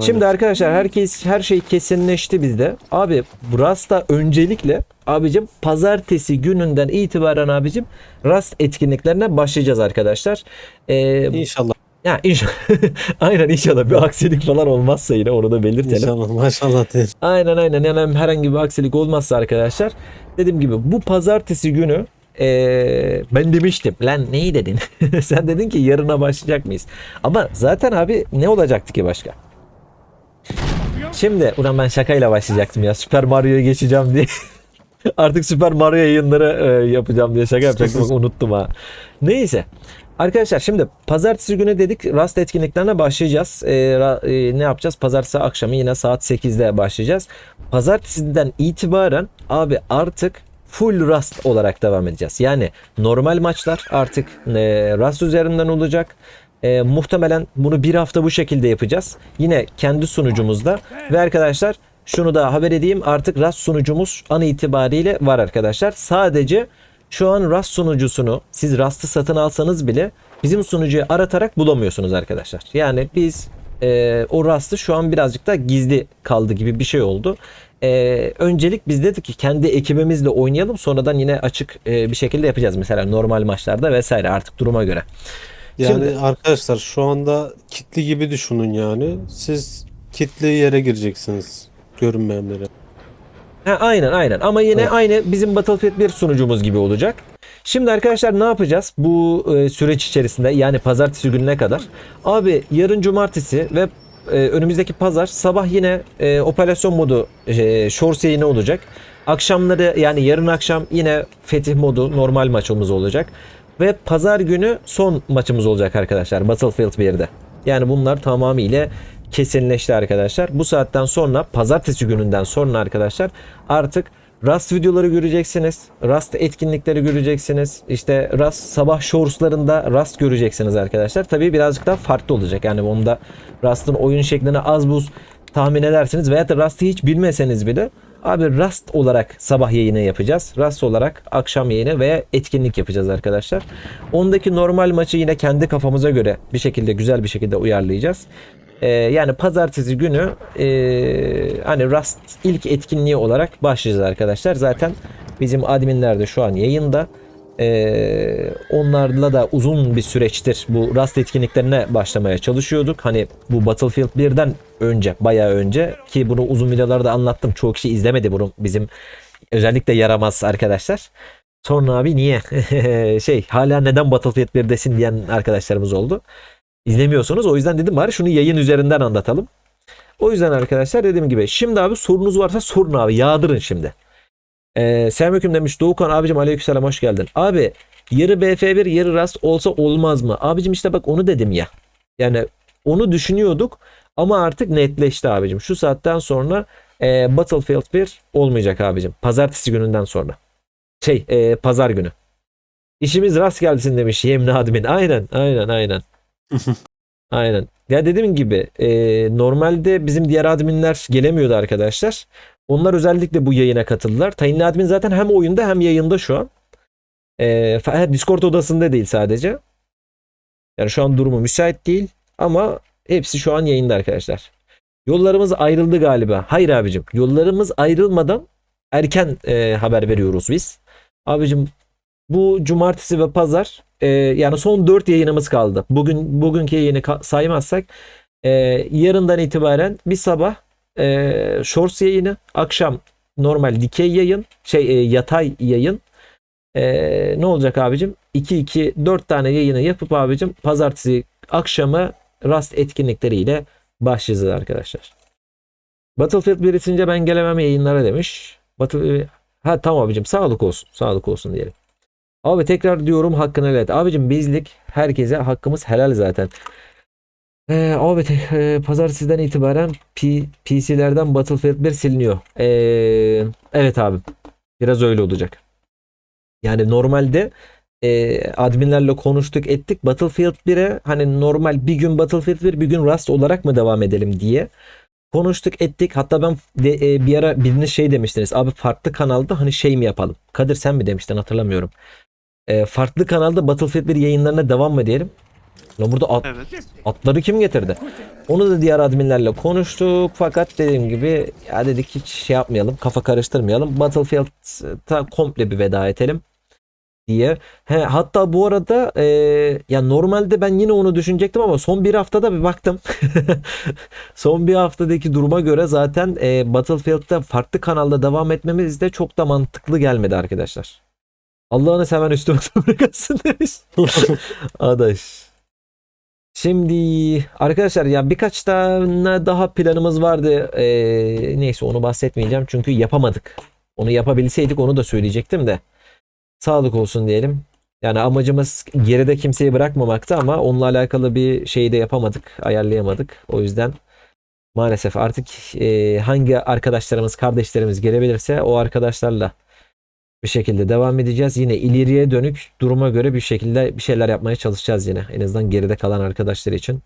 Şimdi arkadaşlar herkes her şey kesinleşti bizde. Abi Rust'a öncelikle abicim pazartesi gününden itibaren abicim Rust etkinliklerine başlayacağız arkadaşlar. Ee, İnşallah. ya inşallah aynen inşallah bir aksilik falan olmazsa yine onu da belirtelim. İnşallah. Maşallah değil. Aynen aynen yani herhangi bir aksilik olmazsa arkadaşlar dediğim gibi bu pazartesi günü eee, ben demiştim lan neyi dedin sen dedin ki yarına başlayacak mıyız ama zaten abi ne olacaktı ki başka şimdi ulan ben şakayla başlayacaktım ya Süper Mario'ya geçeceğim diye artık Süper Mario yayınları e, yapacağım diye şaka yapacaktım unuttum ha neyse Arkadaşlar şimdi pazartesi günü dedik Rust etkinliklerine başlayacağız. Ee, ra- e, ne yapacağız? Pazartesi akşamı yine saat 8'de başlayacağız. Pazartesiden itibaren abi artık full Rust olarak devam edeceğiz. Yani normal maçlar artık e, Rust üzerinden olacak. E, muhtemelen bunu bir hafta bu şekilde yapacağız. Yine kendi sunucumuzda. Ve arkadaşlar şunu da haber edeyim artık Rust sunucumuz an itibariyle var arkadaşlar. Sadece şu an Rust sunucusunu siz Rust'ı satın alsanız bile bizim sunucuyu aratarak bulamıyorsunuz arkadaşlar. Yani biz e, o Rust'ı şu an birazcık da gizli kaldı gibi bir şey oldu. E, öncelik biz dedik ki kendi ekibimizle oynayalım sonradan yine açık e, bir şekilde yapacağız. Mesela normal maçlarda vesaire artık duruma göre. Yani Şimdi- arkadaşlar şu anda kitli gibi düşünün yani. Siz kitli yere gireceksiniz. Görünmeyenlere. Ha, aynen aynen ama yine Evet. aynı bizim Battlefield 1 sunucumuz gibi olacak. Şimdi arkadaşlar ne yapacağız bu e, süreç içerisinde yani pazartesi gününe kadar? Abi yarın cumartesi ve e, önümüzdeki pazar sabah yine e, operasyon modu e, Shores yayını olacak. Akşamları yani yarın akşam yine Fetih modu normal maçımız olacak. Ve pazar günü son maçımız olacak arkadaşlar Battlefield 1'de. Yani bunlar tamamıyla kesinleşti arkadaşlar. Bu saatten sonra pazartesi gününden sonra arkadaşlar artık Rust videoları göreceksiniz. Rust etkinlikleri göreceksiniz. İşte Rust sabah shortslarında Rust göreceksiniz arkadaşlar. Tabii birazcık daha farklı olacak. Yani onda Rust'ın oyun şeklini az buz tahmin edersiniz. Veya da Rust'ı hiç bilmeseniz bile abi Rust olarak sabah yayını yapacağız. Rust olarak akşam yayını veya etkinlik yapacağız arkadaşlar. Ondaki normal maçı yine kendi kafamıza göre bir şekilde güzel bir şekilde uyarlayacağız. Ee, yani pazartesi günü ee, hani Rust ilk etkinliği olarak başlayacağız arkadaşlar. Zaten bizim adminler de şu an yayında. Ee, onlarla da uzun bir süreçtir bu Rust etkinliklerine başlamaya çalışıyorduk. Hani bu Battlefield 1'den önce, bayağı önce ki bunu uzun videolarda anlattım. Çoğu kişi izlemedi bunu bizim özellikle yaramaz arkadaşlar. Sonra abi niye? şey hala neden Battlefield 1'desin diyen arkadaşlarımız oldu izlemiyorsunuz. O yüzden dedim bari şunu yayın üzerinden anlatalım. O yüzden arkadaşlar dediğim gibi şimdi abi sorunuz varsa sorun abi yağdırın şimdi. Ee, Selamünaleyküm demiş Doğukan abicim aleykümselam hoş geldin. Abi yarı BF1 yarı Rust olsa olmaz mı? Abicim işte bak onu dedim ya. Yani onu düşünüyorduk ama artık netleşti abicim. Şu saatten sonra e, Battlefield 1 olmayacak abicim. Pazartesi gününden sonra. Şey e, pazar günü. İşimiz rast gelsin demiş Yemni admin. Aynen aynen aynen. Aynen. Ya dediğim gibi e, normalde bizim diğer adminler gelemiyordu arkadaşlar. Onlar özellikle bu yayına katıldılar. Tayinli admin zaten hem oyunda hem yayında şu an. E, fa- Discord odasında değil sadece. Yani şu an durumu müsait değil ama hepsi şu an yayında arkadaşlar. Yollarımız ayrıldı galiba. Hayır abicim. Yollarımız ayrılmadan erken e, haber veriyoruz biz. Abicim bu cumartesi ve pazar e, yani son 4 yayınımız kaldı. Bugün bugünkü yayını ka- saymazsak e, yarından itibaren bir sabah e, shorts yayını, akşam normal dikey yayın, şey e, yatay yayın. E, ne olacak abicim? 2 2 4 tane yayını yapıp abicim pazartesi akşamı Rust etkinlikleriyle başlayacağız arkadaşlar. Battlefield 1 itince ben gelemem yayınlara demiş. Battle Ha tamam abicim sağlık olsun. Sağlık olsun diyelim. Abi tekrar diyorum hakkını helal et. Abicim bizlik herkese hakkımız helal zaten. Ee, abi e, pazartesiden itibaren P- PC'lerden Battlefield 1 siliniyor. Ee, evet abi. Biraz öyle olacak. Yani normalde e, adminlerle konuştuk ettik. Battlefield 1'e hani normal bir gün Battlefield 1 bir gün Rust olarak mı devam edelim diye konuştuk ettik. Hatta ben de, e, bir ara biriniz şey demiştiniz. Abi farklı kanalda hani şey mi yapalım? Kadir sen mi demiştin hatırlamıyorum. E, farklı kanalda Battlefield 1 yayınlarına devam mı diyelim? Lan burada at, Evet. atları kim getirdi? Onu da diğer adminlerle konuştuk fakat dediğim gibi ya dedik hiç şey yapmayalım kafa karıştırmayalım. Battlefield'a komple bir veda edelim diye. He, hatta bu arada e, ya normalde ben yine onu düşünecektim ama son bir haftada bir baktım. son bir haftadaki duruma göre zaten e, Battlefield'da farklı kanalda devam etmemiz de çok da mantıklı gelmedi arkadaşlar. Allah'ını seven üstüme bırakasın demiş. Adaş. Şimdi arkadaşlar ya birkaç tane daha planımız vardı. Ee, neyse onu bahsetmeyeceğim çünkü yapamadık. Onu yapabilseydik onu da söyleyecektim de. Sağlık olsun diyelim. Yani amacımız geride kimseyi bırakmamaktı ama onunla alakalı bir şeyi de yapamadık, ayarlayamadık. O yüzden maalesef artık e, hangi arkadaşlarımız, kardeşlerimiz gelebilirse o arkadaşlarla bir şekilde devam edeceğiz. Yine ileriye dönük duruma göre bir şekilde bir şeyler yapmaya çalışacağız yine. En azından geride kalan arkadaşlar için.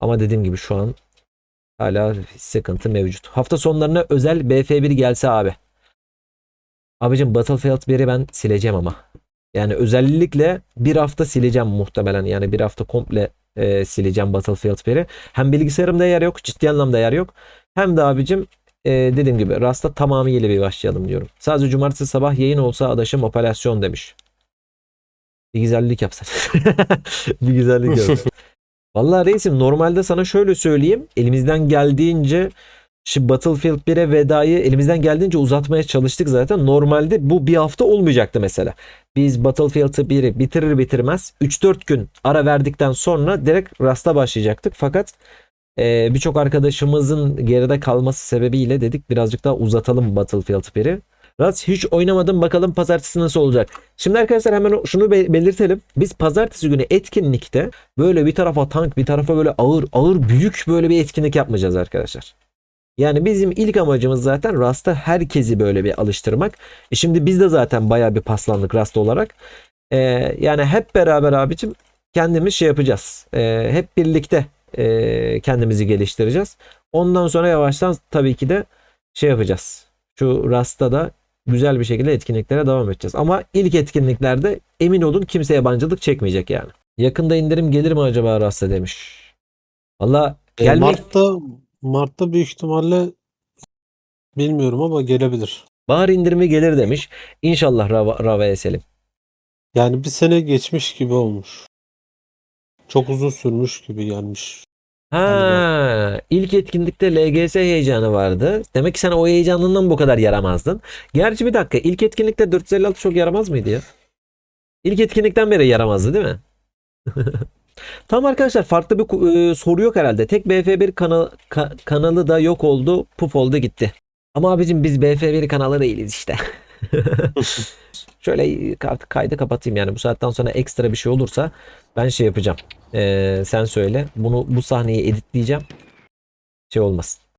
Ama dediğim gibi şu an hala sıkıntı mevcut. Hafta sonlarına özel BF1 gelse abi. Abicim Battlefield 1'i ben sileceğim ama. Yani özellikle bir hafta sileceğim muhtemelen. Yani bir hafta komple e, sileceğim Battlefield 1'i. Hem bilgisayarımda yer yok. Ciddi anlamda yer yok. Hem de abicim e, dediğim gibi Rasta tamamıyla bir başlayalım diyorum. Sadece cumartesi sabah yayın olsa adaşım operasyon demiş. Bir güzellik yapsan. bir güzellik yapsan. Vallahi reisim normalde sana şöyle söyleyeyim. Elimizden geldiğince şu Battlefield 1'e vedayı elimizden geldiğince uzatmaya çalıştık zaten. Normalde bu bir hafta olmayacaktı mesela. Biz Battlefield 1'i bitirir bitirmez 3-4 gün ara verdikten sonra direkt Rasta başlayacaktık. Fakat ee, birçok arkadaşımızın geride kalması sebebiyle dedik birazcık daha uzatalım Battlefield 1'i. Raz hiç oynamadım bakalım pazartesi nasıl olacak. Şimdi arkadaşlar hemen şunu be- belirtelim. Biz pazartesi günü etkinlikte böyle bir tarafa tank bir tarafa böyle ağır ağır büyük böyle bir etkinlik yapmayacağız arkadaşlar. Yani bizim ilk amacımız zaten Rast'a herkesi böyle bir alıştırmak. E şimdi biz de zaten bayağı bir paslandık Rast olarak. Ee, yani hep beraber abicim kendimiz şey yapacağız. Ee, hep birlikte e, kendimizi geliştireceğiz. Ondan sonra yavaştan tabii ki de şey yapacağız. Şu Rast'ta da güzel bir şekilde etkinliklere devam edeceğiz. Ama ilk etkinliklerde emin olun kimse yabancılık çekmeyecek yani. Yakında indirim gelir mi acaba Rast'a demiş. Valla E, gelmek Mart'ta Mart'ta büyük ihtimalle bilmiyorum ama gelebilir. bahar indirimi gelir demiş. İnşallah Rava, Rava'ya Selim. Yani bir sene geçmiş gibi olmuş. Çok uzun sürmüş gibi gelmiş. Ha, ilk etkinlikte LGS heyecanı vardı. Demek ki sen o heyecanından bu kadar yaramazdın. Gerçi bir dakika ilk etkinlikte 456 çok yaramaz mıydı ya? İlk etkinlikten beri yaramazdı değil mi? Tamam arkadaşlar farklı bir e, soru yok herhalde. Tek BF1 kanal, ka- kanalı da yok oldu. Puf oldu gitti. Ama abicim biz BF1 kanalı değiliz işte. Şöyle artık kaydı kapatayım yani bu saatten sonra ekstra bir şey olursa ben şey yapacağım. Ee, sen söyle. Bunu bu sahneyi editleyeceğim. Şey olmasın.